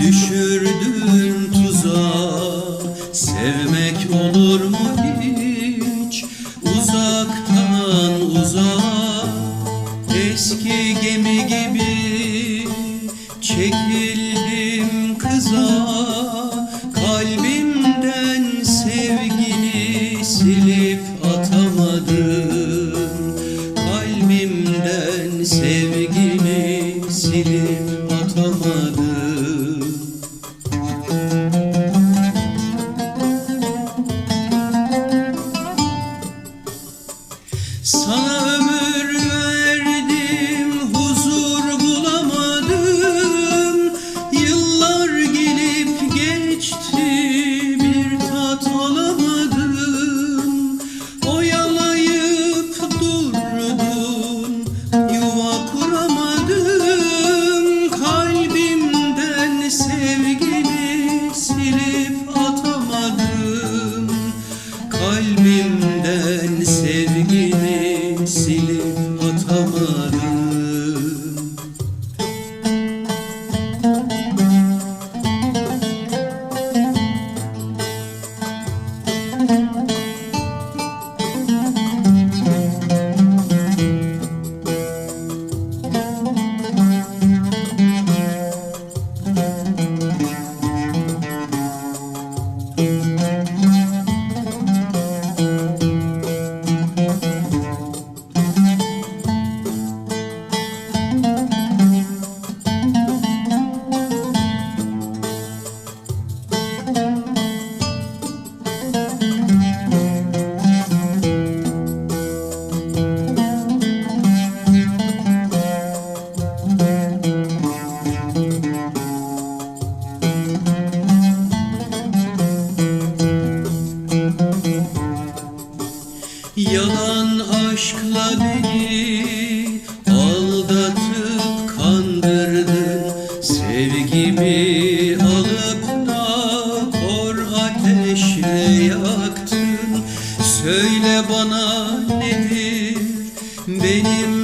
Düşürdün tuzağa Sevmek olur mu hiç? Uzaktan uzağa Eski gemi gibi Çekildim kıza. Kalbimden sevgini silip atamadım. Kalbimden sevgini silip atamadım. kalbimden Kalbimi alıp da kor ateşe yaktın. Söyle bana nedir benim